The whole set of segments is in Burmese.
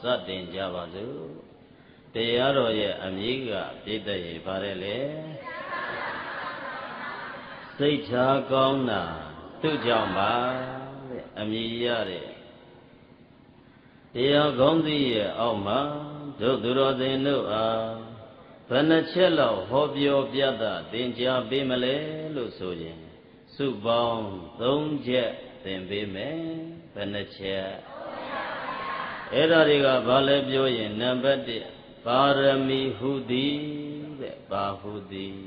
စတင်ကြပါစို့တရားတော်ရဲ့အမည်ကပြည့်တဲ့ရေပါတယ်လေစိတ်ထားကောင်းတာသူ့ကြောင့်ပါတဲ့အမည်ရတဲ့တရားကောင်းသည်ရဲ့အောက်မှာတို့သူတော်စင်တို့အားဘယ်နှချက်လောက်ဟောပြောပြသသင်ကြားပေးမလဲလို့ဆိုရင်စုပေါင်း၃ချက်သင်ပေးမယ်ဘယ်နှချက် အဲ့ဒါတွေကဘာလဲပြောရင်နံပါတ်1ပါရမီဟုသည်တဲ့ပါဟုသည်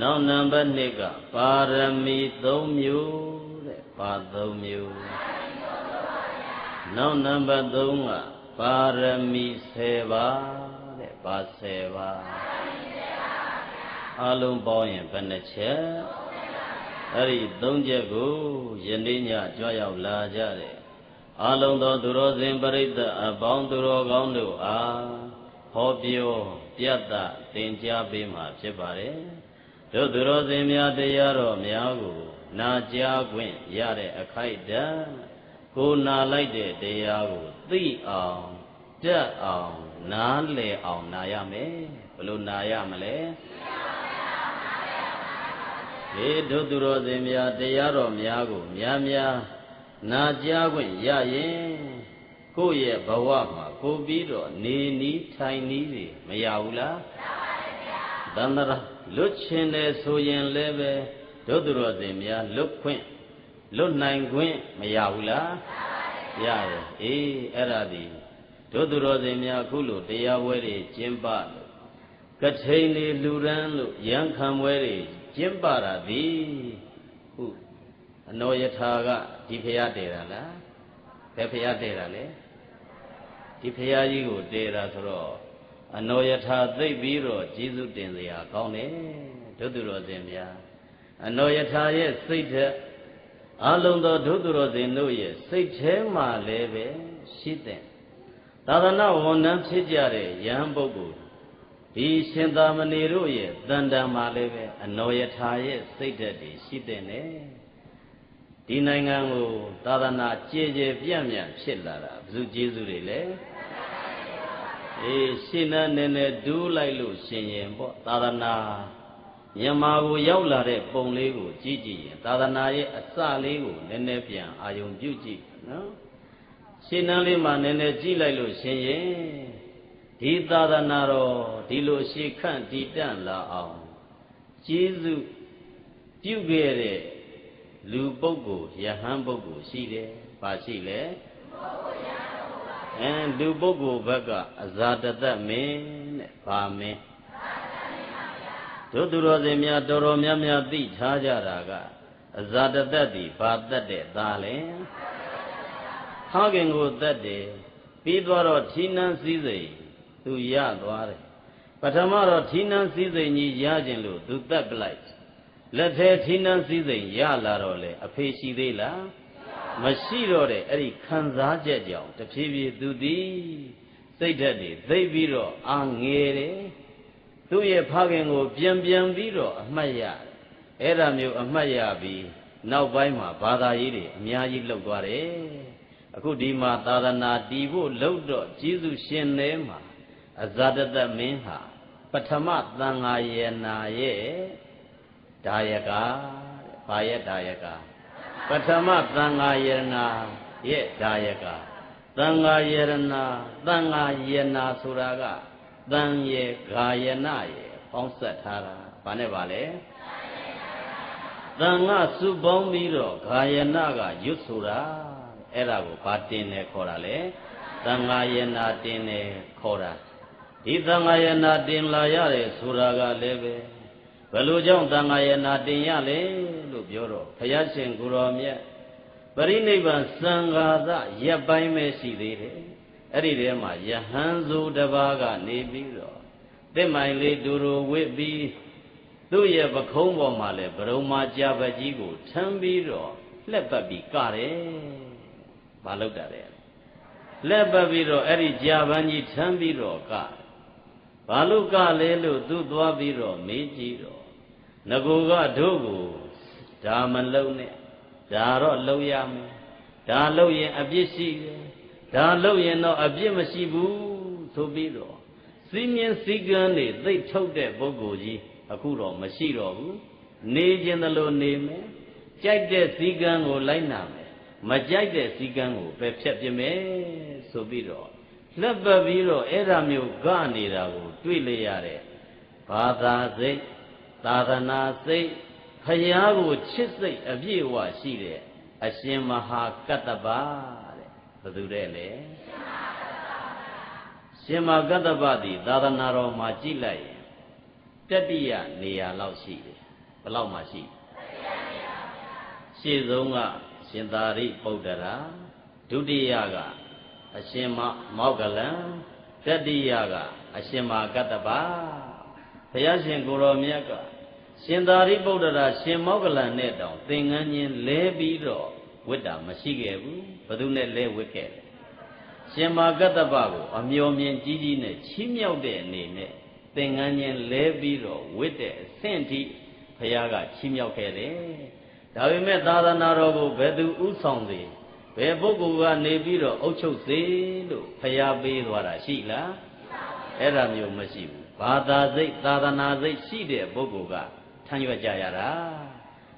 နောက်နံပါတ်2ကပါရမီ3မျိုးတဲ့ပါ3မျိုးနောက်နံပါတ်3ကပါရမီ10ပါးတဲ့ပါ10ပါးအလုံးပေါင်းရင်ဘယ်နှချက်အဲ့ဒီ၃ချက်ကိုယနေ့ညကြွရောက်လာကြတယ် အလုံးသောသူတော်စင်ပရိသတ်အပေါင်းသူတော်ကောင်းတို့အားဟောပြောပြတ်တာသင်ကြားပေးမှာဖြစ်ပါတယ်တို့သူတော်စင်များတရားတော်များကိုနာကြားခွင့်ရတဲ့အခိုက်အတန့်ကိုနာလိုက်တဲ့တရားကိုသိအောင်တက်အောင်နားလည်အောင်နာရမယ်ဘယ်လိုနာရမလဲဒီတို့သူတော်စင်များတရားတော်များကိုများများ နာကြားခွင့်ရရင်ကိုယ့်ရဲ့ဘဝမှာကိုပြီးတော့နေနီးထိုင်နီးတွေမရဘူးလားရပါတယ်ဗျာသန္တရာလွတ်ချင်တယ်ဆိုရင်လည်းပဲတို့သူတော်စင်များလွတ်ခွင့်လွတ်နိုင်ခွင့်မရဘူးလားရပါတယ်အေးအဲ့ဒါဒီတို့သူတော်စင်များအခုလိုတရားပွဲတွေကျင်းပလို့ကထိန်တွေလူရန်လို့ရန်ခံပွဲတွေကျင်းပတာသည်ဟုတ်အနောယထာက ဒီဖရာတည်တာလားဘယ်ဖရာတည်တာလဲဒီဖရာကြီးကိုတည်တာဆိုတော့အနောယထာသိပ်ပြီးတော့ကျေးဇူးတင်စရာကောင်းတယ်ဒုသူတော်စင်များအနောယထာရဲ့စိတ်ထက်အလုံးသောဒုသူတော်စင်တို့ရဲ့စိတ်ထဲမှာလည်းပဲရှိတဲ့သာသနာဝန်ထမ်းဖြစ်ကြတဲ့ယဟန်ပုဂ္ဂိုလ်ဒီရှင်သာမဏေတို့ရဲ့တန်တံမှာလည်းပဲအနောယထာရဲ့စိတ်ဓာတ်တွေရှိတဲ့နဲ့ ဒီနိုင်ငံကိုသာသနာကြည်ကြည်ပြန့်ပြန့်ဖြစ်လာတာဘုသူကျေးဇူးတွေလဲအေးရှင်နာနည်းနည်းဒူးလိုက်လို့ရှင်ရင်ပေါ့သာသနာမြန်မာကိုရောက်လာတဲ့ပုံလေးကိုကြည့်ကြည့်ရင်သာသနာရဲ့အစလေးကိုနည်းနည်းပြန်အာယုံပြုကြည့်နော်ရှင်နန်းလေးမှာနည်းနည်းကြည့်လိုက်လို့ရှင်ရင်ဒီသာသနာတော်ဒီလိုရှေခန့်တည်တံ့လာအောင်ကျေးဇူးပြုခဲ့တဲ့ လူပုဂ္ဂိုလ်ယဟန်ပုဂ္ဂိုလ်ရှိတယ်။ဘာရှိလဲ။အဲလူပုဂ္ဂိုလ်ဘက်ကအဇာတတမင်းတဲ့။ဘာမင်းတို့သူတော်စင်များတော်တော်များများသိထားကြတာကအဇာတတတိဘာတတ်တဲ့သားလဲ။ဟောခင်ကိုတတ်တယ်ပြီးတော့ထီနန်းစည်းစိမ်သူရသွားတယ်ပထမတော့ထီနန်းစည်းစိမ်ကြီးရခြင်းလို့သူတက်ပလိုက် လက်ထဲထီနန်းစည်းစိမ်ရလာတော့လေအဖေရှိသေးလားမရှိတော့တဲ့အဲ့ဒီခံစားချက်ကြောင့်တဖြည်းဖြည်းသူသည်စိတ်ဓာတ်တွေသိပြီးတော့အာငယ်တယ်သူ့ရဲ့ဖခင်ကို ပြန်ပြန်ပြီးတော့အမှတ်ရအဲ့ဒါမျိုးအမှတ်ရပြီးနောက်ပိုင်းမှာဘာသာရေးတွေအများကြီးလှုပ်သွားတယ်အခုဒီမှာသာသနာတည်ဖို့လှုပ်တော့ကျေးဇူးရှင်ထဲမှာအဇာတတမင်းဟာပထမသံဃာယေနာရဲ့ ဒါယကဘာရဲ့ဒါယကပထမသံဃာယေနာရဲ့ဒါယကသံဃာယေနာသံဃာယေနာဆိုတာကသံရဲ့ဂာယနာရဲ့ပေါင်းဆက်ထားတာဘာနဲ့ပါလဲသံဃာစုပေါင်းပြီးတော့ဂာယနာကရွတ်ဆိုတာအဲ့ဒါကိုဘာတင်တယ်ခေါ်တာလဲသံဃာယေနာတင်တယ်ခေါ်တာဒီသံဃာယနာတင်လာရတယ်ဆိုတာကလည်းပဲ ဘယ်လိုကြောင့်သံဃာယနာတင်ရလဲလို့ပြောတော့ဘုရားရှင်ကိုရောမြတ်ပရိနိဗ္ဗာန်စံဃာသရပ်ပိုင်းပဲရှိသေးတယ်အဲ့ဒီထဲမှာယဟန်ဇူတပါးကနေပြီးတော့တစ်မိုင်လေးဒူရဝစ်ပြီးသူ့ရဲ့ပခုံးပေါ်မှာလဲဗရုံမာကြာပကြီးကိုထမ်းပြီးတော့လှက်ပတ်ပြီးကတယ်။ဘာလုပ်တာလဲ။လက်ပတ်ပြီးတော့အဲ့ဒီကြာပန်းကြီးထမ်းပြီးတော့ကဘာလို့ကလဲလို့သူသွားပြီးတော့မေးကြည့်တော့ ငကိုကတို့ကိုဒါမလုံနဲ့ဒါတော့လုံရမယ်ဒါလုံရင်အပြစ်ရှိတယ်ဒါလို့ရင်တော့အပြစ်မရှိဘူးဆိုပြီးတော့စီးမြင်စည်းကမ်းတွေသိထုတ်တဲ့ပုဂ္ဂိုလ်ကြီးအခုတော့မရှိတော့ဘူးနေခြင်းသလိုနေမယ်ကြိုက်တဲ့စည်းကမ်းကိုလိုက်နာမယ်မကြိုက်တဲ့စည်းကမ်းကိုပဲဖြတ်ပြမယ်ဆိုပြီးတော့လက်ပတ်ပြီးတော့အဲ့ဒါမျိုးကနေတာကို တွေ့လေရတဲ့ဘာသာစိတ် သာသနာစိတ်ဖယားကိုချစ်စိတ်အပြည့်အဝရှိတဲ့အရှင်မဟာကတ္တဗတဲ့ဘယ်သူတဲ့လဲရှင်မဟာကတ္တဗသည်သာသနာတော်မှာကြည့်လိုက်ရင်တတိယနေရာလောက်ရှိတယ်ဘယ်လောက်မှရှိရှေ့ဆုံးကရှင်သာရိပုတ္တရာဒုတိယကအရှင်မမောက္ကလံတတိယကအရှင်မဟာကတ္တဗ ဘုရားရှင်ကိုရောမြတ်ကရှင်သာရိပုတ္တရာရှင်မောက္ကလန်နဲ့တောင်သင်္ကန်းချင်းလဲပြီးတော့ဝိတ္တာမရှိခဲ့ဘူးဘသူနဲ့လဲဝိခဲ့တယ်ရှင်မာကတ္တပကိုအမျော်မြင်ကြီးကြီးနဲ့ချီးမြှောက်တဲ့အနေနဲ့သင်္ကန်းချင်းလဲပြီးတော့ဝိတ္တဲ့အဆင့်ထိဘုရားကချီးမြှောက်ခဲ့တယ်ဒါပေမဲ့သာသနာတော်ကိုဘယ်သူဥဆောင်စေဘယ်ပုဂ္ဂိုလ်ကနေပြီးတော့အုပ်ချုပ်စေလို့ဘုရားပေးသွားတာရှိလားအဲ့ဒါမျိုးမရှိဘူး ဘာသာစိတ်သာသနာစိတ်ရှိတဲ့ပုဂ္ဂိုလ်ကထမ်းရွက်ကြရတာ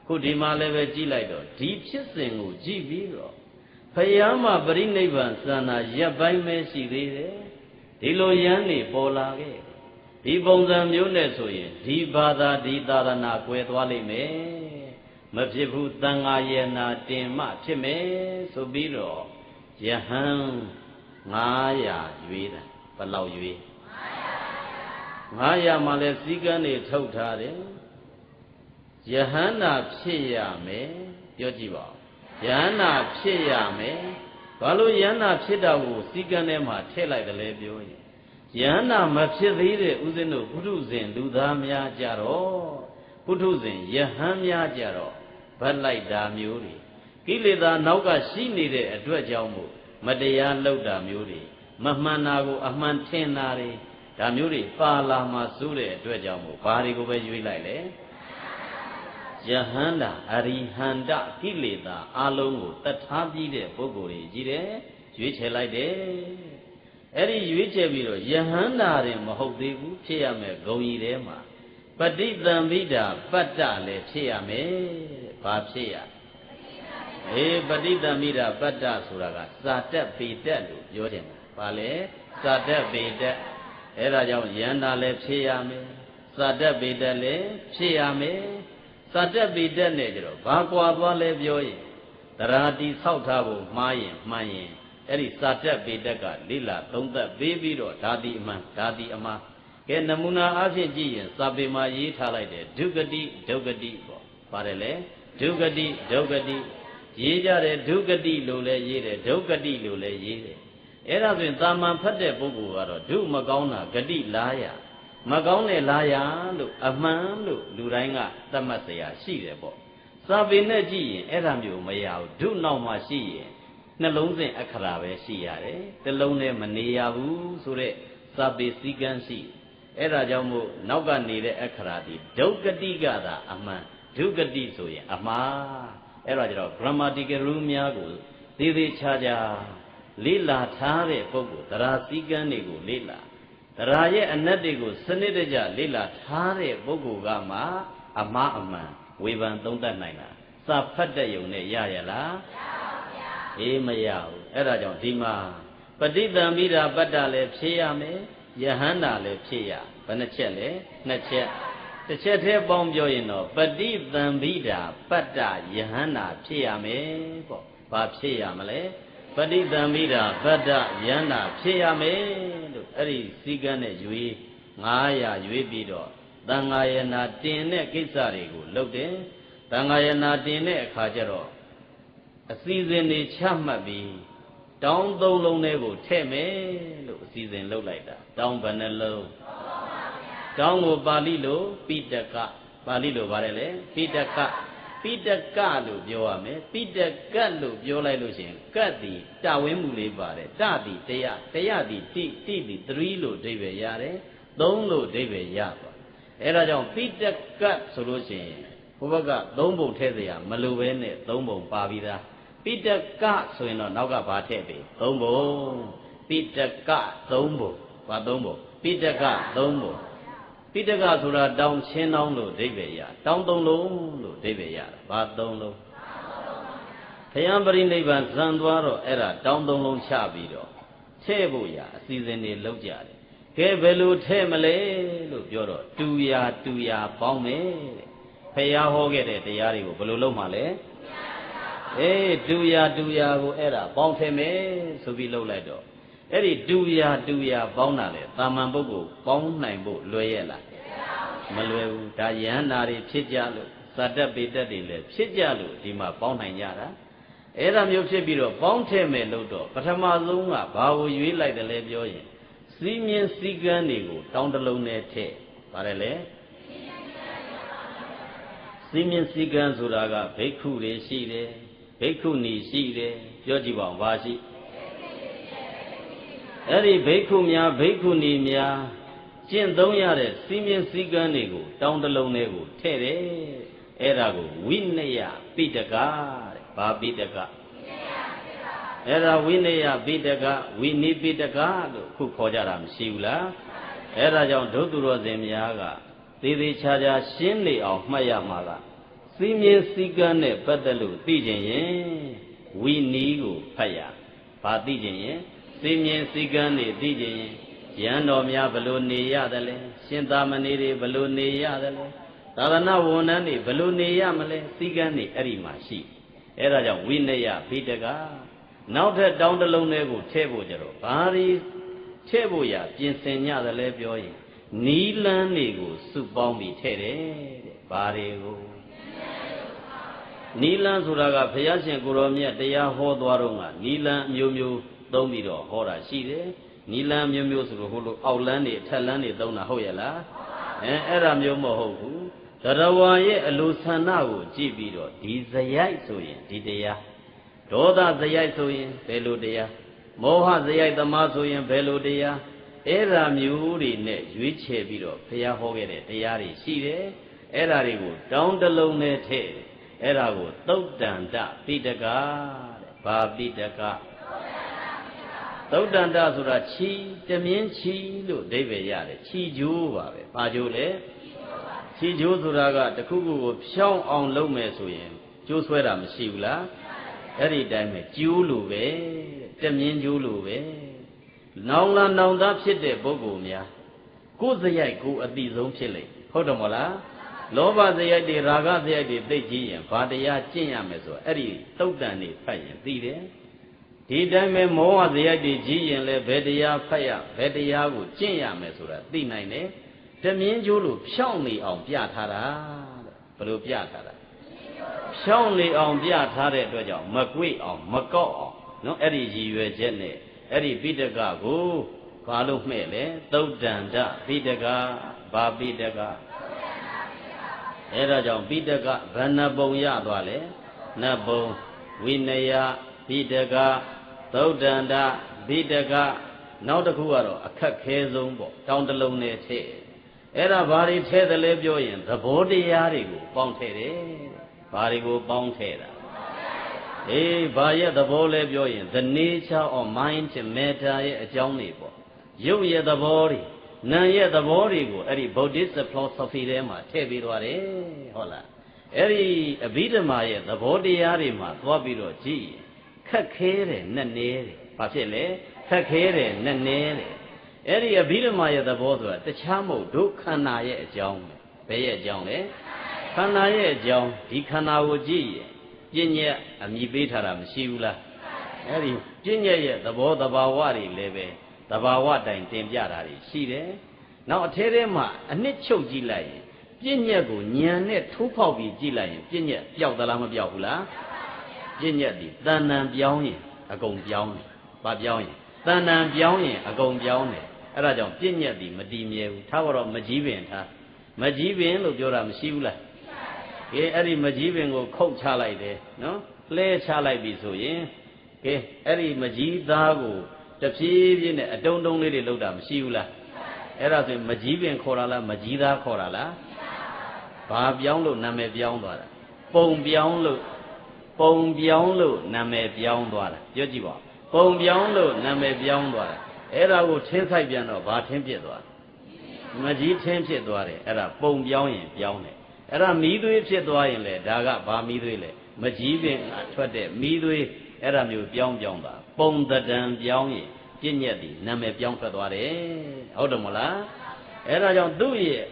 ခုဒီမှာလည်းပဲကြည့်လိုက်တော့ဒီဖြစ်စဉ်ကိုကြည့်ပြီးတော့ဖယားမှာပြိဋိဘံစန္နာရပ်ပိုင်းပဲရှိသေးတယ်ဒီလိုရန်နေပေါ်လာခဲ့ဒီပုံစံမျိုးနဲ့ဆိုရင်ဒီဘာသာဒီသာသနာကွယ်သွားလိမ့်မယ်မဖြစ်ဘူးတန်ဃာယေနာတင်မှဖြစ်မယ်ဆိုပြီးတော့ယဟန်900ရွေးတာဘယ်လောက်ရွေး 900မှလည်းစည်းကမ်းတွေထုတ်ထားတယ်ယဟန္တာဖြစ်ရမယ်ပြောကြည့်ပါယဟန္တာဖြစ်ရမယ်ဘာလို့ယဟန္တာဖြစ်တာကိုစည်းကမ်းထဲမှာထည့်လိုက်တယ်လဲပြောရင်ယဟန္တာမဖြစ်သေးတဲ့ဥစဉ်တို့ပုထုဇဉ်လူသားများကြတော့ပုထုဇဉ်ယဟန်များကြတော့ဗတ်လိုက်တာမျိုးတွေကိလေသာနောက်ကရှိနေတဲ့အတွက်ကြောင့်မို့မတရားလုပ်တာမျိုးတွေမမှန်တာကိုအမှန်ထင်တာတွေ ဒါမျိုးတွေပါလာမှစိုးတဲ့အတွက်ကြောင့်မို့ဘာတွေကိုပဲရွေးလိုက်လဲယဟန္တာအရိဟန္တကိလေသာအလုံးကိုတတ်ထားပြီးတဲ့ပုဂ္ဂိုလ်တွေကြီးတယ်ရွေးချယ်လိုက်တယ်အဲ့ဒီရွေးချယ်ပြီးတော့ယဟန္တာရင်မဟုတ်သေးဘူးဖြစ်ရမယ်ဂုံကြီးထဲမှာပဋိသင်္ပိတာပတ္တလည်းဖြစ်ရမယ်ဘာဖြစ်ရအေးပဋိသင်္ပိတာပတ္တဆိုတာကစာတက်ပေတက်လို့ပြောတယ်ပါလေစာတက်ပေတက် အဲ့ဒါကြောင့်ယန္တာလည်းဖြစ်ရမယ်စာတက်ပေတက်လည်းဖြစ်ရမယ်စတတ်ပေတက်နဲ့ကြတော့ဘာကွာသွားလဲပြောရင်တရာတီဆောက်ထားဖို့မှားရင်မှန်ရင်အဲ့ဒီစတတ်ပေတက်ကလိလာသုံးသက်ပေးပြီးတော့ဓာတိအမှန်ဓာတိအမှားကဲနမူနာအားဖြင့်ကြည့်ရင်စာပေမှာရေးထားလိုက်တယ်ဒုက္ကတိဒုက္ကတိပေါ့ပါတယ်လေဒုက္ကတိဒုက္ကတိရေးကြတယ်ဒုက္ကတိလို့လည်းရေးတယ်ဒုက္ကတိလို့လည်းရေးတယ် အဲ့ဒါဆိုရင်တာမန်ဖတ်တဲ့ပုဂ္ဂိုလ်ကတော့ဒုမကောင်းတာဂတိလာရမကောင်းတဲ့လာရလို့အမှန်လို့လူတိုင်းကသတ်မှတ်စရာရှိတယ်ပေါ့စာပေနဲ့ကြည့်ရင်အဲ့ဒါမျိုးမရဘူးဒုနောက်မှာရှိရင်နှလုံးစဉ်အခရာပဲရှိရတယ်တလုံးနဲ့မနေရဘူးဆိုတော့စာပေစည်းကမ်းရှိအဲ့ဒါကြောင့်မို့နောက်ကနေတဲ့အက္ခရာဒီဒုက္ကတိကသာအမှန်ဒုက္ကတိဆိုရင်အမှားအဲ့ဒါကြတော့ grammatical rule များကိုသေးသေးချာချာ လေ့လာထားတဲ့ပုဂ္ဂိုလ်တရားစည်းကမ်းတွေကိုလေ့လာတရားရဲ့အနက်တွေကိုစနစ်တကျလေ့လာထားတဲ့ပုဂ္ဂိုလ်ကမှအမှားအမှန်ဝေဖန်သုံးသပ်နိုင်တာစာဖတ်တဲ့ယုံနဲ့ရရလားမရပါဘူးအေးမရဘူးအဲ့ဒါကြောင့်ဒီမှာပဋိသင်္ပိဓာပတ္တလည်းဖြေရမယ်ယဟန္တာလည်းဖြေရဘယ်နှချက်လဲနှစ်ချက်တစ်ချက်တည်းပေါင်းပြောရင်တော့ပဋိသင်္ပိဓာပတ္တယဟန္တာဖြေရမယ်ပေါ့ဘာဖြေရမလဲ ပဋိသင်္ပိဓာပတ္တယန္တာဖြေရမယ်လို့အဲ့ဒီစည်းကမ်းနဲ့ရွေး900ရွေးပြီးတော့တန်ဃာယနာတင်တဲ့ကိစ္စတွေကိုလုပ်တယ်တန်ဃာယနာတင်တဲ့အခါကျတော့အစည်းအဝေးတွေချမှတ်ပြီးတောင်းသုံးလုံးတွေကိုထည့်မယ်လို့အစည်းအဝေးလုပ်လိုက်တာတောင်းဘယ်နှလုံးတောင်းကိုပါဠိလိုပိတကပါဠိလိုပါတယ်လေပိတက ပိတကလို့ပြောရမယ်ပိတကလို့ပြောလိုက်လို့ရှိရင်ကတ်ဒီတဝင်းမှုလေးပါတယ်တတိတရားတရားဒီတိတိဒီ3လို့အဓိပ္ပာယ်ရတယ်3လို့အဓိပ္ပာယ်ရပါအဲ့ဒါကြောင့်ပိတကဆိုလို့ရှိရင်ဘုဘက3ပုံထဲစရာမလိုပဲနဲ့3ပုံပါပြီးသားပိတကဆိုရင်တော့နောက်ကဘာထည့်ပြီသုံးဘုံပိတကသုံးဘုံဘာသုံးဘုံပိတကသုံးဘုံ ပိတကဆိုတာတောင်ချင်းတောင်းလို့ဒိဗေရတောင်သုံးလုံးလို့ဒိဗေရတာဘာသုံးလုံးဘုရားပရိနိဗ္ဗာန်ဇံသွားတော့အဲ့ဒါတောင်သုံးလုံးချပြီးတော့ထဲ့ဖို့ရအစီအစဉ်တွေလုပ်ကြတယ်ကဲဘယ်လိုထဲ့မလဲလို့ပြောတော့တူရာတူရာပေါင်းမယ်တဲ့ဖះဟောခဲ့တဲ့တရားတွေကိုဘယ်လိုလုပ်မှလဲအေးတူရာတူရာကိုအဲ့ဒါပေါင်းထဲမယ်ဆိုပြီးလုပ်လိုက်တော့ အဲ့ဒီတူရာတူရာပေါင်းတာလေတာမန်ပုဂ္ဂိုလ်ပေါင်းနိုင်ဖို့လွယ်ရဲ့လားမလွယ်ဘူးဒါယန္နာတွေဖြစ်ကြလို့ဇာတက်ပေတက်တွေလည်းဖြစ်ကြလို့ဒီမှာပေါင်းနိုင်ကြတာအဲ့ဒါမျိုးဖြစ်ပြီးတော့ပေါင်းထဲမယ်လို့တော့ပထမဆုံးကဘာကိုရွေးလိုက်တယ်လဲပြောရင်စီးမြင်စည်းကမ်းတွေကိုတောင်းတလုံးနဲ့ထည့်ပါတယ်လေစီးမြင်စည်းကမ်းဆိုတာကဘိက္ခုတွေရှိတယ်ဘိက္ခုနီရှိတယ်ပြောကြည့်ပါဦးဘာရှိ အဲ့ဒီဘိက္ခုများဘိက္ခုနီများကျင့်သုံးရတဲ့စီးမြင်စည်းကမ်းတွေကိုတောင်းတလုံးနဲ့ကိုထည့်တယ်အဲ့ဒါကိုဝိနယပိတကတဲ့ဘာပိတကအဲ့ဒါဝိနယပိတကဝိနိပိတကလို့ခုခေါ်ကြတာမရှိဘူးလားအဲ့ဒါကြောင့်ဒုသူတော်စင်များကသေးသေးချာချာရှင်းနေအောင်မှတ်ရမှာကစီမင်းစည်းကမ်းနဲ့ပတ်သက်လို့သိကျင်ရင်ဝိနီးကိုဖတ်ရဘာသိကျင်ရင် စီမင်းစည်းကမ်းတွေသိကျင်ရင်ရန်တော်များဘလို့နေရတယ်လဲရှင်သာမဏေတွေဘလို့နေရတယ်လဲသာသနာဝန်ထမ်းတွေဘလို့နေရမလဲစည်းကမ်းတွေအဲ့ဒီမှာရှိအဲ့ဒါကြောင့်ဝိနယဘိတကနောက်ထပ်တောင်းတလုံးတွေကိုထည့်ဖို့ကြတော့ဘာဒီထည့်ဖို့ရပြင်ဆင်ညတယ်လဲပြောရင်နီလန်းတွေကိုစုပေါင်းပြီးထည့်တယ်တဲ့ဘာတွေကိုနီလန်းဆိုတာကဘုရားရှင်ကိုရောမြတ်တရားဟောသွားတော့ကနီလန်းအမျိုးမျိုး သုံးပြီးတော့ဟောတာရှိတယ်နီလန်းမျိုးမျိုးဆိုလို့ဟိုလိုအောက်လန်းတွေအထက်လန်းတွေသုံးတာဟုတ်ရဲ့လားအဲအဲ့ဒါမျိုးမဟုတ်ဘူးတရဝါရဲ့အလိုဆန္ဒကိုကြည့်ပြီးတော့ဒီဇယိုက်ဆိုရင်ဒီတရားဒေါသဇယိုက်ဆိုရင်ဘယ်လိုတရားမောဟဇယိုက်သမားဆိုရင်ဘယ်လိုတရားအဲ့ဓာမျိုးတွေနဲ့ရွေးချယ်ပြီးတော့ဘုရားဟောခဲ့တဲ့တရားတွေရှိတယ်အဲ့ဓာတွေကိုတောင်းတလုံးနဲ့ထည့်အဲ့ဒါကိုသုတ်တန္တပိတကတဲ့ဘာပိတက သုတ်တန္တဆိုတာခြီတမြင်းခြီလို့အဓိပ္ပာယ်ရတယ်ခြီကျိုးပါပဲဘာကျိုးလဲခြီကျိုးဆိုတာကတခုခုကိုဖြောင်းအောင်လုပ်မယ်ဆိုရင်ကျိုးဆွဲတာမရှိဘူးလားအဲ့ဒီတိုင်းပဲကျိုးလိုပဲတမြင်းကျိုးလိုပဲနောင်လာနောင်သားဖြစ်တဲ့ပုဂ္ဂိုလ်များကိုယ်စရိုက်ကိုယ်အတိဆုံးဖြစ်လိမ့်ဟုတ်တယ်မဟုတ်လားလောဘစရိုက်တွေရာဂစရိုက်တွေသိကြည့်ရင်ဘာတရားကျင့်ရမယ်ဆိုအဲ့ဒီတုတ်တန်နေဖတ်ရင်သိတယ် ဒီတိုင်းပဲမောဟစရိုက်တွေကြီးရင်လည်းဘယ်တရားဖတ်ရဘယ်တရားကိုကျင့်ရမယ်ဆိုတာသိနိုင်တယ်တမြင်းကျိုးလိုဖြောင်းနေအောင်ပြထားတာတဲ့ဘယ်လိုပြထားတာဖြောင်းနေအောင်ပြထားတဲ့အတွက်ကြောင့်မကွေ့အောင်မကောက်အောင်နော်အဲ့ဒီရည်ရွယ်ချက်နဲ့အဲ့ဒီပိဋကကိုဘာလို့မှဲ့လဲသုတ်တန္တပိဋကဘာပိဋကအဲ့ဒါကြောင့်ပိဋကဗန္နပုံရသွားလေနတ်ပုံဝိနယပိဋက သုတ်တန္တပိဋကနောက်တစ်ခုကတော့အခက်ခဲဆုံးပေါ့တောင်းတလုံးနဲ့ထည့်အဲ့ဒါဘာတွေထည့်တယ်လဲပြောရင်သဘောတရားတွေကိုပေါင်းထည့်တယ်ဘာတွေကိုပေါင်းထည့်တာအေးဘာရဲ့သဘောလဲပြောရင် the nature of mind matter ရဲ့အကြောင်းတွေပေါ့ရုပ်ရဲ့သဘောတွေနာမ်ရဲ့သဘောတွေကိုအဲ့ဒီ Buddhist philosophy ထဲမှာထည့်ပြီးသွားတယ်ဟုတ်လားအဲ့ဒီအဘိဓမ္မာရဲ့သဘောတရားတွေမှာသွားပြီးတော့ကြည့် ခက်ခဲတယ်နဲ့နေတယ်ဘာဖြစ်လဲခက်ခဲတယ်နဲ့နေတယ်အဲ့ဒီအဘိဓမ္မာရဲ့သဘောဆိုတာတခြားမဟုတ်ဒုခန္ဓာရဲ့အကြောင်းပဲဘယ်ရဲ့အကြောင်းလဲခန္ဓာရဲ့အကြောင်းဒီခန္ဓာကိုကြည့်ရင်ပြဉ္ညက်အမိပေးထားတာမရှိဘူးလားအဲ့ဒီပြဉ္ညက်ရဲ့သဘောတဘာဝတွေလည်းပဲတဘာဝတိုင်တင်ပြတာတွေရှိတယ်နောက်အထဲထဲမှာအနှစ်ချုပ်ကြည့်လိုက်ရင်ပြဉ္ညက်ကိုညံနဲ့ထိုးဖောက်ပြီးကြည့်လိုက်ရင်ပြဉ္ညက်ပျောက်သလားမပျောက်ဘူးလား ပြဉ္ညက်ဒီတဏ္ဏံပြောင်းရင်အကုန်ပြောင်းတယ်ဘာပြောင်းရင်တဏ္ဏံပြောင်းရင်အကုန်ပြောင်းတယ်အဲ့ဒါကြောင့်ပြဉ္ညက်ဒီမတည်မြဲဘူးထားတော့မကြီးပင်ထားမကြီးပင်လို့ပြောတာမရှိဘူးလားကဲအဲ့ဒီမကြီးပင်ကိုခုတ်ချလိုက်တယ်နော်လှဲချလိုက်ပြီဆိုရင်ကဲအဲ့ဒီမကြီးသားကိုတဖြည်းဖြည်းနဲ့အတုံတုံလေးတွေလောက်တာမရှိဘူးလားအဲ့ဒါဆိုရင်မကြီးပင်ခေါ်တာလားမကြီးသားခေါ်တာလားဘာပြောင်းလို့နာမည်ပြောင်းသွားတာပုံပြောင်းလို့ ပပုံပြောင်းလို့နာမည်ပြောင်းသွားတာပြောကြည့်ပါဦးပုံပြောင်းလို့နာမည်ပြောင်းသွားတာအဲ့ဒါကိုထင်းဆိုင်ပြန်တော့ဘာထင်းဖြစ်သွားလဲမကြီးထင်းဖြစ်သွားတယ်အဲ့ဒါပုံပြောင်းရင်ပြောင်းတယ်အဲ့ဒါမီးသွေးဖြစ်သွားရင်လေဒါကဘာမီးသွေးလဲမကြီးပင်ထွက်တဲ့မီးသွေးအဲ့ဒါမျိုးပြောင်းပြောင်းတာပုံတဒံပြောင်းရင်ပြည့်ညက်ဒီနာမည်ပြောင်းထွက်သွားတယ်ဟုတ်တယ်မလားအဲ့ဒါကြောင့်သူ့ရဲ့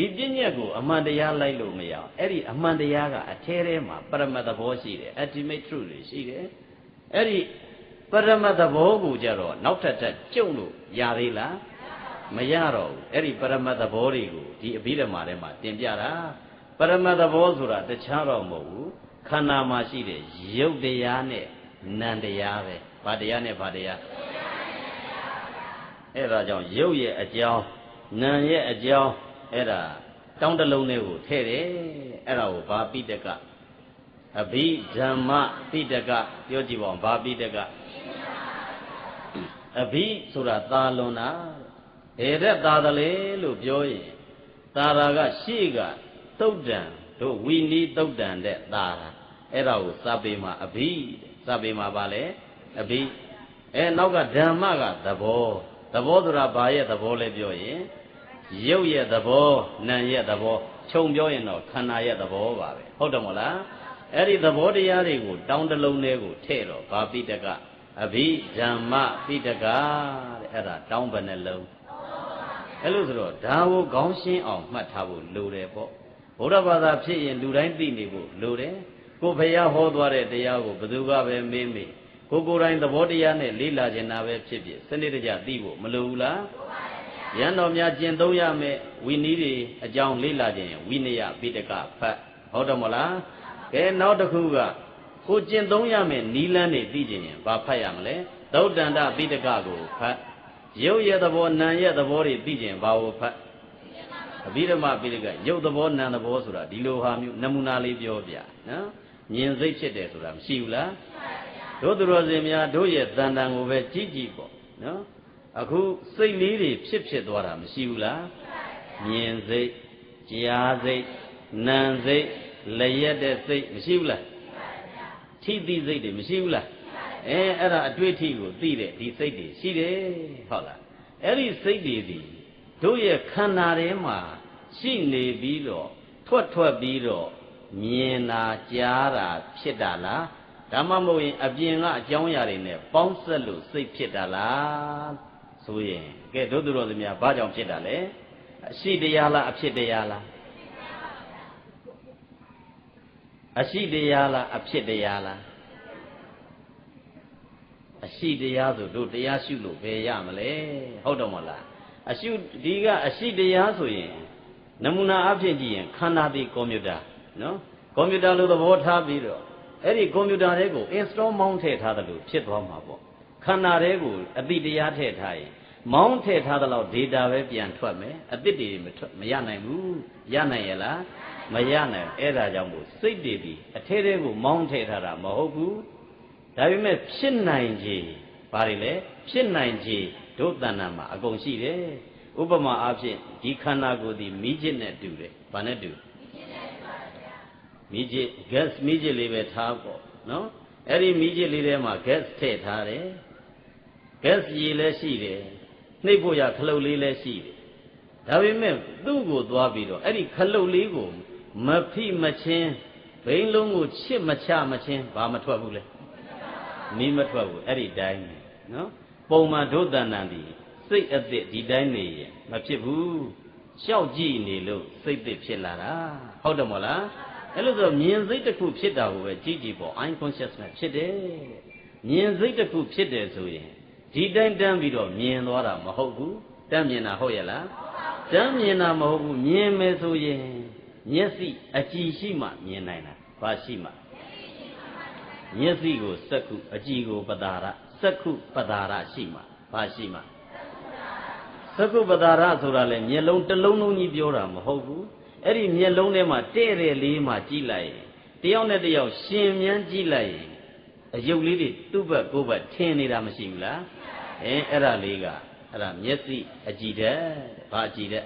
ဒီပြည့်ညက်ကိုအမှန်တရားလိုက်လို့မရအောင်အဲ့ဒီအမှန်တရားကအထဲထဲမှာပရမတ်သဘောရှိတယ် ultimate truth တွေရှိတယ်အဲ့ဒီပရမတ်သဘောကိုကြတော့နောက်ထပ်ထပ်ကျုံလို့ရသေးလားမရတော့ဘူးအဲ့ဒီပရမတ်သဘောတွေကိုဒီအဘိဓမ္မာထဲမှာတင်ပြတာပရမတ်သဘောဆိုတာတခြားတော့မဟုတ်ဘူးခန္ဓာမှာရှိတဲ့ရုပ်တရားနဲ့နံတရားပဲဘာတရားနဲ့ဘာတရားအဲ့ဒါကြောင့်ရုပ်ရဲ့အကြောင်းနံရဲ့အကြောင်း အဲ့ဒါတောင်းတလုံးလေးကိုထည့်တယ်အဲ့ဒါကိုဘာပိတကအဘိဓမ္မပိတကပြောကြည့်ပါဦးဘာပိတကအဘိဆိုတာသာလွန်တာဘယ်တဲ့သာတလေလို့ပြောရင်သာရာကရှေ့ကတုတ်တံတို့ဝီနီးတုတ်တံတဲ့သာရာအဲ့ဒါကိုစာပေမှာအဘိစာပေမှာပါလေအဘိအဲနောက်ကဓမ္မကသဘောသဘောဆိုတာဘာရဲ့သဘောလဲပြောရင် ရုပ်ရဲ့သဘောနာမ်ရဲ့သဘောခြုံပြောရင်တော့ခန္ဓာရဲ့သဘောပါပဲဟုတ်တယ်မလားအဲ့ဒီသဘောတရားတွေကိုတောင်းတလုံးလေးကိုထည့်တော့ဘာပိတကအဘိဓမ္မပိတကတဲ့အဲ့ဒါတောင်းဘယ်နှလုံးအဲ့လိုဆိုတော့ဒါကိုခေါင်းရှင်းအောင်မှတ်ထားဖို့လိုတယ်ပေါ့ဘုရားဘာသာဖြစ်ရင်လူတိုင်းသိနေဖို့လိုတယ်ကိုဘုရားဟောသွားတဲ့တရားကိုဘယ်သူကပဲမေးမေးကိုကိုယ်တိုင်သဘောတရားနဲ့လေ့လာခြင်းနာပဲဖြစ်ဖြစ်စနစ်တကျသိဖို့မလိုဘူးလား ရန်တော်များကျင့်သုံးရမယ်ဝီနည်းတွေအကြောင်းလေ့လာခြင်းဝိနည်းပိတကဖတ်ဟုတ်တယ်မလားကဲနောက်တစ်ခုကကိုကျင့်သုံးရမယ်နီလန်းတွေသိခြင်းရင်ဘာဖတ်ရမလဲသုတ်တန္တပိတကကိုဖတ်ရုပ်ရဲ့သဘောနာမ်ရဲ့သဘောတွေသိခြင်းဘာကိုဖတ်အဘိဓမ္မာပိဋကရုပ်သဘောနာမ်သဘောဆိုတာဒီလိုဟာမျိုးနမူနာလေးပြောပြနော်မြင်စိတ်ဖြစ်တယ်ဆိုတာမရှိဘူးလားတို့သူတော်စင်များတို့ရဲ့တန်တန်ကိုပဲကြည့်ကြည့်ပေါ့နော် အခုစိတ်လေးတွေဖြစ်ဖြစ်သွားတာမရှိဘူးလားမြင်စိတ်ကြားစိတ်နာမ်စိတ်လျက်တဲ့စိတ်မရှိဘူးလားထိတိစိတ်တွေမရှိဘူးလားအဲအဲ့ဒါအတွေ့အထိကိုသိတဲ့ဒီစိတ်တွေရှိတယ်ဟုတ်လားအဲ့ဒီစိတ်တွေဒီတို့ရဲ့ခန္ဓာထဲမှာရှိနေပြီးတော့ထွက်ထွက်ပြီးတော့မြင်တာကြားတာဖြစ်တာလားဒါမှမဟုတ်ရင်အပြင်ကအကြောင်းအရာတွေနဲ့ပေါင်းဆက်လို့စိတ်ဖြစ်တာလား ဆိုရင်ကဲတို့သူတော်စများဘာကြောင့်ဖြစ်တာလဲအရှိတရားလားအဖြစ်တရားလားအရှိတရားလားအဖြစ်တရားလားအရှိတရားဆိုတို့တရားရှုလို့ဘယ်ရမလဲဟုတ်တော့မလားအရှုဒီကအရှိတရားဆိုရင်နမူနာအဖြစ်ကြည့်ရင်ခန္ဓာသည်ကွန်ပျူတာနော်ကွန်ပျူတာလို့သဘောထားပြီးတော့အဲ့ဒီကွန်ပျူတာတွေကို install mount ထည့်ထားတယ်လို့ဖြစ်သွားမှာပေါ့ ခန္ဓာတွေကိုအတိတရားထည့်ထားရင်မောင်းထည့်ထားတဲ့လောက် data ပဲပြန်ထွက်မယ်အတိတွေမထွက်မရနိုင်ဘူးရနိုင်ရလားမရနိုင်အဲ့ဒါကြောင့်မို့စိတ်တွေပြီးအထဲထဲကိုမောင်းထည့်ထားတာမဟုတ်ဘူးဒါပေမဲ့ဖြစ်နိုင်ခြေဘာတွေလဲဖြစ်နိုင်ခြေဒုတဏ္ဏမှာအကုန်ရှိတယ်ဥပမာအားဖြင့်ဒီခန္ဓာကိုယ်ဒီမိจิตနဲ့တူတယ်ဘာနဲ့တူမိจิต gas မိจิตလေးပဲထားပေါ့နော်အဲ့ဒီမိจิตလေးထဲမှာ gas ထည့်ထားတယ် gas ရည်လည်းရှိတယ်နှိပ်ဖို့ရခလုတ်လေးလည်းရှိတယ်ဒါပေမဲ့သူ့ကိုသွားပြီးတော့အဲ့ဒီခလုတ်လေးကိုမဖိမချင်းဘိန်းလုံးကိုချစ်မချမချင်းဘာမထွက်ဘူးလဲမီးမထွက်ဘူးအဲ့ဒီတိုင်းနော်ပုံမှန်ဒုသဏ္ဏန်ဒီစိတ်အသစ်ဒီတိုင်းနေရင်မဖြစ်ဘူးရှောက်ကြည့်နေလို့စိတ်သစ်ဖြစ်လာတာဟုတ်တယ်မဟုတ်လားအဲ့လိုဆိုမြင်စိတ်တစ်ခုဖြစ်တာကိုပဲကြည့်ကြည့်ပေါ့ eye consciousness ဖြစ်တယ်မြင်စိတ်တစ်ခုဖြစ်တယ်ဆိုရင် ဒီတိုင်းတန်းပြီးတော့မြင်သွားတာမဟုတ်ဘူးတန်းမြင်တာဟုတ်ရဲ့လားတန်းမြင်တာမဟုတ်ဘူးမြင်မယ်ဆိုရင်မျက်စိအကြည့်ရှိမှမြင်နိုင်တာဘာရှိမှမျက်စိကိုစက္ခုအကြည့်ကိုပတာရစက္ခုပတာရရှိမှဘာရှိမှစက္ခုပတာရဆိုတာလေမျက်လုံးတစ်လုံးလုံးကြီးပြောတာမဟုတ်ဘူးအဲ့ဒီမျက်လုံးထဲမှာတဲ့တဲ့လေးမှကြည့်လိုက်ရင်တယောက်နဲ့တယောက်ရှင်မြန်းကြည့်လိုက်ရင်အယုတ်လေးတွေသူ့ဘက်ကိုယ့်ဘက်ထင်နေတာမရှိဘူးလား အဲအဲ့ဒါလေးကအဲ့ဒါမျက်စိအကြည့်တဲ့ဘာအကြည့်တဲ့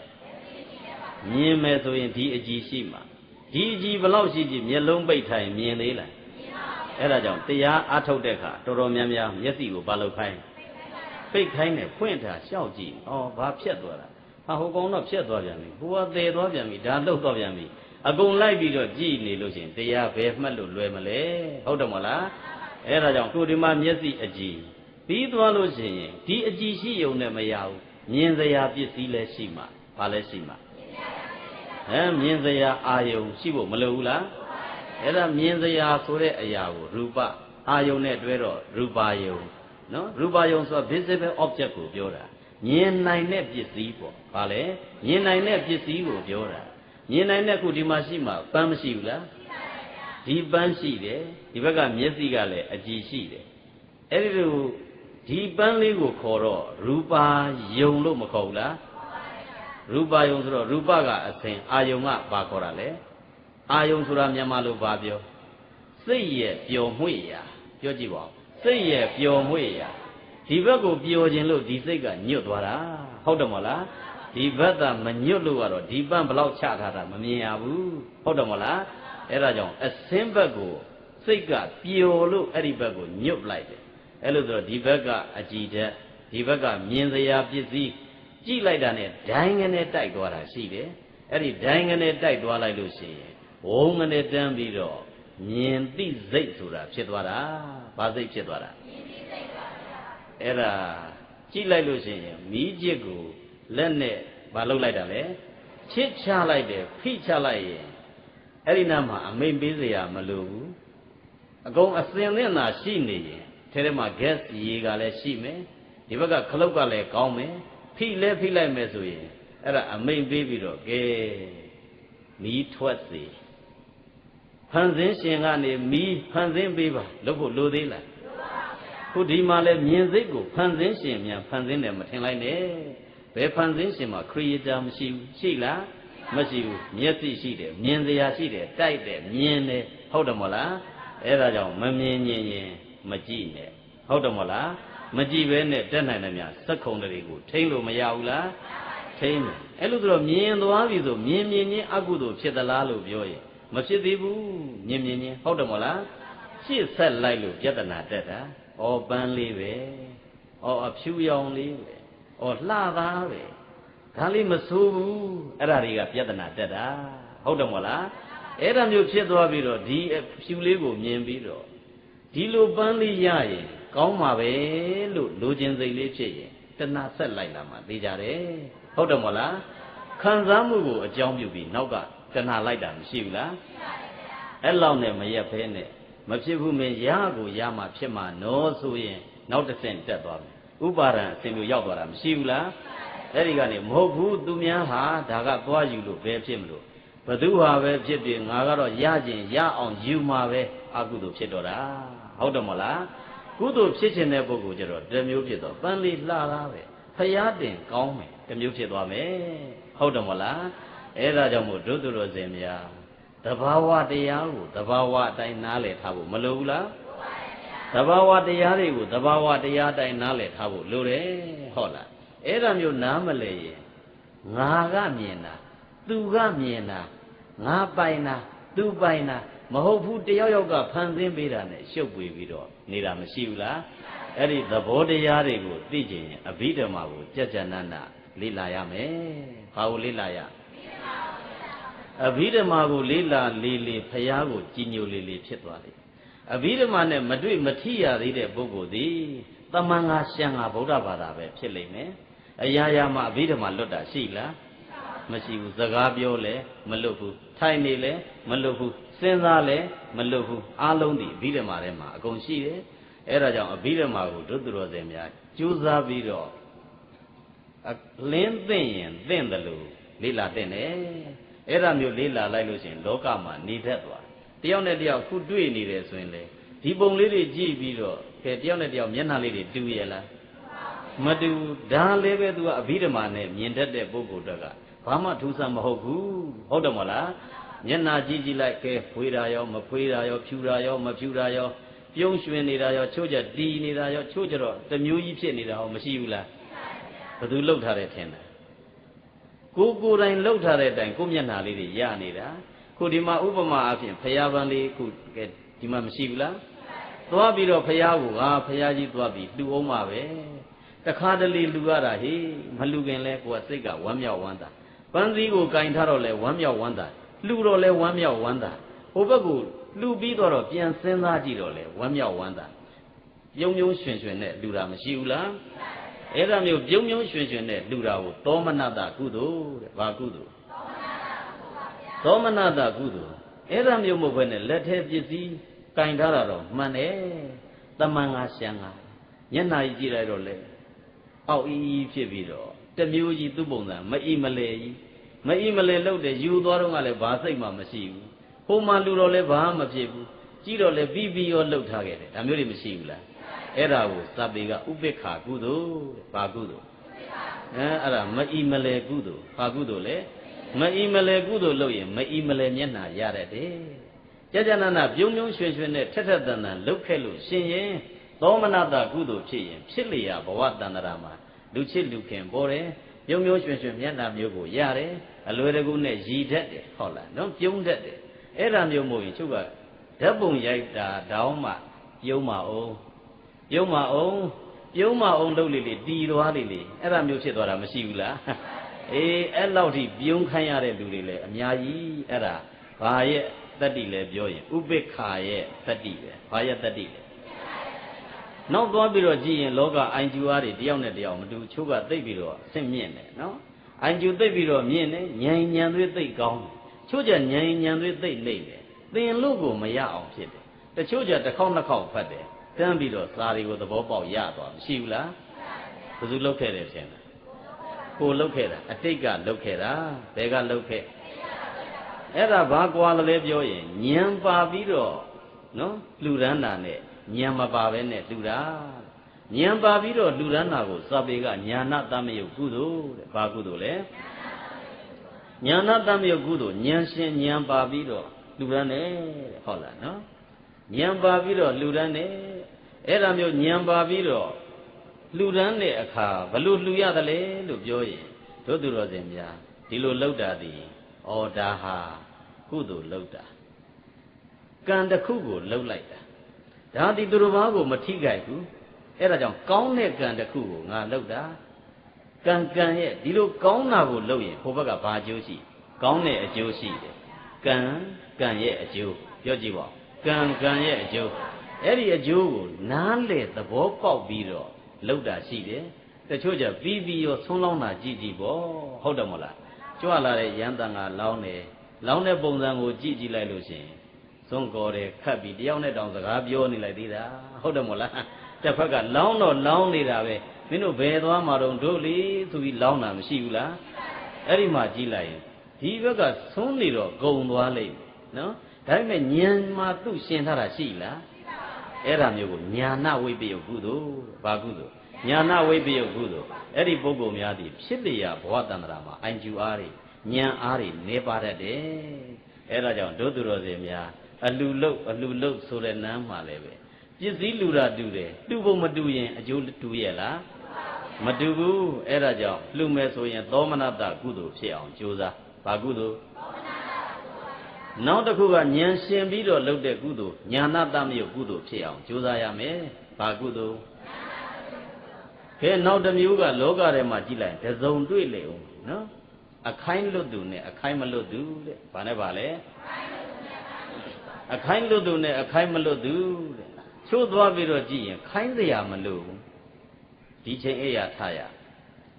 မြင်မယ်ဆိုရင်ဒီအကြည့်ရှိမှာဒီအကြည့်ဘယ်လောက်ရှိကြည့်မျက်လုံးပိတ်ထိုင်မြင်သေးလားအဲ့ဒါကြောင့်တရားအထုတ်တဲ့အခါတော်တော်များများမျက်စိကိုဘာလို့ခိုင်းပိတ်ခိုင်းတယ်ဖွင့်ထားရှောက်ကြည့်ဩဘာဖြတ်သွားတာဟာဟိုကောင်တော့ဖြတ်သွားပြန်ပြီဟိုကသေသွားပြန်ပြီဒါလှုပ်သွားပြန်ပြီအကုန်လိုက်ပြီးတော့ကြည်နေလို့ရှိရင်တရားဘယ်မှတ်လို့လွယ်မလဲဟုတ်တယ်မဟုတ်လားအဲ့ဒါကြောင့်ကိုဒီမှာမျက်စိအကြည့် ပြီးသွားလို့ရှိရင်ဒီအကြည့်ရှိုံနဲ့မရဘူးမြင်စရာပစ္စည်းလည်းရှိမှဘာလည်းရှိမှဟမ်မြင်စရာအာယုံရှိဖို့မလိုဘူးလားအဲ့ဒါမြင်စရာဆိုတဲ့အရာကိုရူပအာယုံနဲ့တွဲတော့ရူပါယုံနော်ရူပါယုံဆိုတာ visible object ကိုပြောတာမြင်နိုင်တဲ့ပစ္စည်းပေါ့ဘာလဲမြင်နိုင်တဲ့ပစ္စည်းကိုပြောတာမြင်နိုင်တဲ့ခုဒီမှာရှိမှပန်းမရှိဘူးလားဒီပန်းရှိတယ်ဒီဘက်ကမျက်စိကလည်းအကြည်ရှိတယ်အဲ့ဒီလို ဒီပန်းလေးကိုခေါ်တော့ရူပါယုံလို့မခေါ်ဘူးလားရူပါယုံဆိုတော့ရူပကအစဉ်အာယုံကဘာခေါ်တာလဲအာယုံဆိုတာမြန်မာလိုဘာပြောစိတ်ရဲ့ပျော်မွေ့ရာပြောကြည့်ပါဦးစိတ်ရဲ့ပျော်မွေ့ရာဒီဘက်ကိုပျော်ခြင်းလို့ဒီစိတ်ကညွတ်သွားတာဟုတ်တယ်မဟုတ်လားဒီဘက်သာမညွတ်လို့ကတော့ဒီပန်းဘလောက်ချထားတာမမြင်ရဘူးဟုတ်တယ်မဟုတ်လားအဲ့ဒါကြောင့်အစင်းဘက်ကိုစိတ်ကပျော်လို့အဲ့ဒီဘက်ကိုညွတ်လိုက်တယ် အဲ့လိုဆိုတော့ဒီဘက်ကအကြည်တဲ့ဒီဘက်ကမြင်စရာပစ္စည်းကြည့်လိုက်တာနဲ့ဒိုင်းကနေတိုက်သွားတာရှိတယ်အဲ့ဒီဒိုင်းကနေတိုက်သွားလိုက်လို့ရှိရင်ဝုန်းကနေတန်းပြီးတော့မြင်သိစိတ်ဆိုတာဖြစ်သွားတာဘာစိတ်ဖြစ်သွားတာအဲ့ဒါကြည့်လိုက်လို့ရှိရင်မီးချစ်ကိုလက်နဲ့မလုပ်လိုက်တာလေချစ်ချလိုက်တယ်ဖိချလိုက်ရင်အဲ့ဒီနားမှာအမိန်ပေးစရာမလိုဘူးအကုန်အစင်သင့်တာရှိနေရင် ထဲထဲမှာ gas ရေကလည်းရှိမယ်ဒီဘက်ကခလုတ်ကလည်းကောင်းမယ်ဖိလဲဖိလိုက်မယ်ဆိုရင်အဲ့ဒါအမိန်ပေးပြီးတော့ကဲမီးထွက်စေဖန်ဆင်းရှင်ကနေမီးဖန်ဆင်းပေးပါလို့ဖို့လိုသေးလားခုဒီမှာလဲမြင်စိတ်ကိုဖန်ဆင်းရှင်မြန်ဖန်ဆင်းတယ်မထင်လိုက်နဲ့ဘယ်ဖန်ဆင်းရှင်မှာ creator မရှိဘူးရှိလားမရှိဘူးမျက်စိရှိတယ်မြင်စရာရှိတယ်တိုက်တယ်မြင်တယ်ဟုတ်တယ်မဟုတ်လားအဲ့ဒါကြောင့်မမြင်ရင်ရင် မကြည့်နဲ့ဟုတ်တယ်မဟုတ်လားမကြည့်ဘဲနဲ့တက်နိုင်တယ်များစက်ခုံတွေကိုထိမ့်လို့မရဘူးလားထိမ့်တယ်အဲ့လိုဆိုတော့မြင်သွားပြီဆိုမြင်မြင်ချင်းအကုသိုလ်ဖြစ်သလားလို့ပြောရင်မဖြစ်သေးဘူးမြင်မြင်ချင်းဟုတ်တယ်မဟုတ်လားရှေ့ဆက်လိုက်လို့ပြဿနာတက်တာဩပန်းလေးပဲဩအဖြူရောင်လေးပဲဩလှသားပဲဒါလေးမဆိုးဘူးအဲ့ဒါတွေကပြဿနာတက်တာဟုတ်တယ်မဟုတ်လားအဲ့ဒါမျိုးဖြစ်သွားပြီးတော့ဒီအဖြူလေးကိုမြင်ပြီးတော့ ဒီလိုပန်းလေးရရင်ကောင်းမှာပဲလို့လိုချင်စိတ်လေးဖြစ်ရင်တဏှာဆက်လိုက်လာမှသိကြတယ်ဟုတ်တယ်မဟုတ်လားခံစားမှုကိုအကြောင်းပြုပြီးနောက်ကတဏှာလိုက်တာမရှိဘူးလားအဲ့လောက်နဲ့မရက်ဖဲနဲ့မဖြစ်ဘူးမင်းရကိုရမှဖြစ်မှာနော်ဆိုရင်နောက်တစ်ဆင့်တက်သွားမယ်ဥပါဒံအစဉ်မျိုးရောက်သွားတာမရှိဘူးလားအဲ့ဒီကနေမဟုတ်ဘူးသူများဟာဒါကသွားယူလို့ဘယ်ဖြစ်မလို့ဘသူဟာပဲဖြစ်ဖြစ်ငါကတော့ရကျင်ရအောင်ယူမှာပဲအကုသို့ဖြစ်တော့တာ ဟုတ်တယ်မလားကုသိုလ်ဖြစ်ခြင်းတဲ့ပုဂ္ဂိုလ်ကျတော့တစ်မျိုးဖြစ်တော့ပန်းလေးလှတာပဲဖရာတင်ကောင်းမယ်တစ်မျိုးဖြစ်သွားမယ်ဟုတ်တယ်မလားအဲ့ဒါကြောင့်မို့ဒုသူတော်စင်များတဘာဝတရားကိုတဘာဝအတိုင်းနားလည်ထားဖို့မလိုဘူးလားတဘာဝတရားတွေကိုတဘာဝတရားအတိုင်းနားလည်ထားဖို့လိုတယ်ဟုတ်လားအဲ့ဒါမျိုးနားမလဲရင်ငါကမြင်တာသူကမြင်တာငါပိုင်တာသူပိုင်တာ မဟုတ်ဘူးတယောက်ယောက်ကဖန်ဆင်းပေးတာနဲ့ရှုပ်ပွေပြီးတော့နေတာမရှိဘူးလားအဲ့ဒီသဘောတရားတွေကိုသိကျင်ရင်အဘိဓမ္မာကိုကြက်ကြနနလေ့လာရမယ်ဘာကိုလေ့လာရအဘိဓမ္မာကိုလေ့လာလေလေဖရာကိုကြည်ညိုလေလေဖြစ်သွားတယ်အဘိဓမ္မာနဲ့မတွေ့မထိရသေးတဲ့ပုဂ္ဂိုလ်သည်တမန်ငါရှံငါဗုဒ္ဓဘာသာပဲဖြစ်လိမ့်မယ်အရာရာမှာအဘိဓမ္မာလွတ်တာရှိလားမရှိဘူးစကားပြောလဲမလွတ်ဘူးထိုင်နေလဲမလွတ်ဘူး စဉ်းစားလဲမလွတ်ဘူးအားလုံးဒီအဘိဓမ္မာထဲမှာအကုန်ရှိတယ်အဲ့ဒါကြောင့်အဘိဓမ္မာကိုဒုသူတော်စင်များကြိုးစားပြီးတော့လင်းသိမ့်ရင်သိမ့်တယ်လို့လေ့လာတဲ့နဲ့အဲ့ဒါမျိုးလေ့လာလိုက်လို့ရှိရင်လောကမှာနေတတ်သွားတယောက်နဲ့တယောက်ခုတွေ့နေတယ်ဆိုရင်လေဒီပုံလေးတွေကြည့်ပြီးတော့ကဲတယောက်နဲ့တယောက်မျက်နှာလေးတွေတူရဲ့လားမတူဒါလည်းပဲသူကအဘိဓမ္မာနဲ့မြင်တတ်တဲ့ပုဂ္ဂိုလ်တွေကဘာမှထူးဆန်းမဟုတ်ဘူးဟုတ်တယ်မဟုတ်လား မျက်နာကြည့်ကြည့်လိုက်ကဲဖွေးတာရောမဖွေးတာရောဖြူတာရောမဖြူတာရောပြုံးရွှင်နေတာရောချို့ကြတီနေတာရောချို့ကြတော့တမျိုးကြီးဖြစ်နေတာဟောမရှိဘူးလားဘယ်သူလှုပ်ထားတယ်ထင်တယ်ကိုကိုယ်တိုင်လှုပ်ထားတဲ့အတိုင်းကိုမျက်နှာလေးတွေရနေတာခုဒီမှာဥပမာအဖြစ်ဖရာပန်းလေးခုကဲဒီမှာမရှိဘူးလားသွားပြီးတော့ဖះကိုဟာဖះကြီးသွားပြီးလှူအောင်ပါပဲတခါတလေလှူရတာဟေးမလှူခင်လဲကိုယ်ကစိတ်ကဝမ်းမြောက်ဝမ်းသာပန်းစည်းကိုကင်ထားတော့လဲဝမ်းမြောက်ဝမ်းသာ လှူတော့လဲဝမ်းမြောက်ဝမ်းသာဟိုဘက်ကိုလှူပြီးတော့ပြန်စဉ်းစားကြည့်တော့လဲဝမ်းမြောက်ဝမ်းသာပြုံးပြုံးရွှင်ရွှင်နဲ့လှူတာမရှိဘူးလားအဲ့ဒါမျိုးပြုံးပြုံးရွှင်ရွှင်နဲ့လှူတာကိုသောမနတကုသိုလ်တဲ့ဘာကုသိုလ်သောမနတကုသိုလ်အဲ့ဒါမျိုးမဟုတ်ဘဲနဲ့လက်ထဲပစ္စည်းကင်ထားတာတော့မှန်တယ်တမန်ငါရှံငါမျက်နှာကြီးကြည့်လိုက်တော့လေအောက်အီးအီးဖြစ်ပြီးတော့တမျိုးကြီးသူ့ပုံစံမအီမလဲကြီး မအီမလဲလို့တယ်ယူသွားတော့ကလည်းဘာစိတ်မှမရှိဘူးဟိုမှလူတော့လည်းဘာမှမဖြစ်ဘူးကြည့်တော့လည်းပြီးပြီးရောလှုပ်ထားခဲ့တယ်ဒါမျိုးတွေမရှိဘူးလားအဲ့ဒါကိုသဗ္ဗေကဥပိ္ပခာကုသိုလ်တဲ့ဘာကုသိုလ်အဲအဲ့ဒါမအီမလဲကုသိုလ်ဘာကုသိုလ်လဲမအီမလဲကုသိုလ်လုပ်ရင်မအီမလဲမျက်နှာရတတ်တယ်ကြကြနနာပြုံးပြုံးရွှင်ရွှင်နဲ့ထက်ထက်တန်တန်လှုပ်ခဲ့လို့ရှင်ရင်သောမနတကုသိုလ်ဖြစ်ရင်ဖြစ်လျာဘဝတန္တရာမှာလူချစ်လူခင်ပေါ်တယ် ပြုံးပြုံးရွှင်ရွှင်မျက်နှာမျိုးကိုရတယ်အလွယ်တကူနဲ့ရည်တတ်တယ်ဟုတ်လားနော်ပြုံးတတ်တယ်အဲ့ဒါမျိုးမို့ရင်ချုပ်ကဓာတ်ပုံရိုက်တာတောင်းမှပြုံးမအောင်ပြုံးမအောင်ပြုံးမအောင်လုပ်လေလေတီသွားလေလေအဲ့ဒါမျိုးဖြစ်သွားတာမရှိဘူးလားအေးအဲ့လောက်ထိပြုံးခိုင်းရတဲ့လူတွေလည်းအများကြီးအဲ့ဒါဘာရဲ့တတ္တိလဲပြောရင်ဥပိ္ပခာရဲ့တတ္တိပဲဘာရဲ့တတ္တိလဲ နောက်သွားပြီးတော့ကြည့်ရင်လောကအိုင်ကျူအားတွေတယောက်နဲ့တယောက်မတူချိုးကသိပ်ပြီးတော့ဆင့်မြင့်တယ်နော်အိုင်ကျူသိပ်ပြီးတော့မြင့်တယ်ညံညံသွေးသိပ်ကောင်းတယ်ချို့ကြညံညံသွေးသိပ်နေတယ်သင်လို့ကိုမရအောင်ဖြစ်တယ်တချို့ကြတစ်ခေါက်နှစ်ခေါက်ဖတ်တယ်တန်းပြီးတော့စာတွေကိုသဘောပေါက်ရသွားမရှိဘူးလားဘယ်သူလုတ်ခဲ့တယ်ထင်လားကိုလုတ်ခဲ့တာအတိတ်ကလုတ်ခဲ့တာဘယ်ကလုတ်ခဲ့အဲ့ဒါဘာကွာလဲပြောရင်ညံပါပြီးတော့နော်လှူဒန်းတာနဲ့ ညံမပါပဲနဲ့လှူတာညံပါပြီးတော့လှူဒန်းတာကိုစာပေကညာနာတမယုတ်ကုသိုလ်တဲ့ဘာကုသိုလ်လဲညာနာတမယုတ်ကုသိုလ်ဉာဏ်ရှင်ဉာဏ်ပါပြီးတော့လှူဒန်းတယ်တဲ့ဟုတ်လားနော်ဉာဏ်ပါပြီးတော့လှူဒန်းတယ်အဲ့ဒါမျိုးဉာဏ်ပါပြီးတော့လှူဒန်းတဲ့အခါဘလို့လှူရသလဲလို့ပြောရင်တို့သူတော်စင်များဒီလိုလှုပ်တာဒီဩဒါဟာကုသိုလ်လှုပ်တာကံတစ်ခုကိုလှုပ်လိုက်တာ ဒါဒီသူတော်ဘာကိုမထိခိုက်ဘူးအဲ့ဒါကြောင့်ကောင်းတဲ့ကံတစ်ခုကိုငါလှုပ်တာကံကံရဲ့ဒီလိုကောင်းတာကိုလှုပ်ရင်ဟိုဘက်ကဘာအကျိုးရှိကောင်းတဲ့အကျိုးရှိတယ်ကံကံရဲ့အကျိုးပြောကြည့်ပါကံကံရဲ့အကျိုးအဲ့ဒီအကျိုးကိုနားလေသဘောပေါက်ပြီးတော့လှုပ်တာရှိတယ်တချို့ကြပြီးပြီးရောဆုံးလောင်းတာကြည့်ကြည့်ပေါ့ဟုတ်တယ်မဟုတ်လားကြွလာတဲ့ရန်တန်ကလောင်းတယ်လောင်းတဲ့ပုံစံကိုကြည့်ကြည့်လိုက်လို့ရှိရင် စွန့်ကော်တယ်ခတ်ပြီးတယောက်နဲ့တောင်စကားပြောနေလိုက်သေးတာဟုတ်တယ်မဟုတ်လားတစ်ဖက်ကလောင်းတော့လောင်းနေတာပဲမင်းတို့ဘယ်သွားမှာတော့တို့လေဆိုပြီးလောင်းတာမရှိဘူးလားအဲ့ဒီမှာကြည့်လိုက်ရင်ဒီဘက်ကသုံးနေတော့ဂုံသွားလိမ့်မယ်နော်ဒါပေမဲ့ဉာဏ်မှာသူ့ရှင်ထားတာရှိလားအဲ့ဒါမျိုးကိုညာနာဝိပယုတ်ကုသိုလ်ဘာကုသိုလ်ညာနာဝိပယုတ်ကုသိုလ်အဲ့ဒီပုဂ္ဂိုလ်များသည်ဖြစ်လျာဘဝတန္တရာမှာအိုင်ကျူအားတွေဉာဏ်အားတွေနေပါတတ်တယ်အဲ့ဒါကြောင့်ဒုသူတော်စင်များ အလူလုတ်အလူလုတ်ဆိုတဲ့နမ်းမှာလည်းပဲပစ္စည်းလူတာတူတယ်တူဖို့မတူရင်အကျိုးတူရဲ့လားမတူဘူးအဲ့ဒါကြောင့်လှူမယ်ဆိုရင် သောမနတကုသိုလ်ဖြစ်အောင်ကြိုးစားဘာကုသိုလ်နောက်တစ်ခုကဉာဏ်ရှင်ပြီးတော့လုပ်တဲ့ကုသိုလ်ညာနာတမယုတ်ကုသိုလ်ဖြစ်အောင်ကြိုးစားရမယ်ဘာကုသိုလ်ခဲနောက်တစ်မျိုးကလောကထဲမှာကြည့်လိုက်တစုံတွေ့လေဦးနော်အခိုင်းလွတ်သူနဲ့အခိုင်းမလွတ်သူတဲ့ဘာနဲ့ပါလဲအခိုင်း လွတ်သူနဲ့အခိုင်းမလွတ်သူတဲ့ချို့သွားပြီးတော့ကြည့်ရင်ခိုင်းစရာမလိုဘူးဒီချိန်အိယာထရ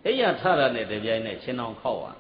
အိယာထတာနဲ့တပြိုင်နက်ချင်းအောင်ခောက်သွား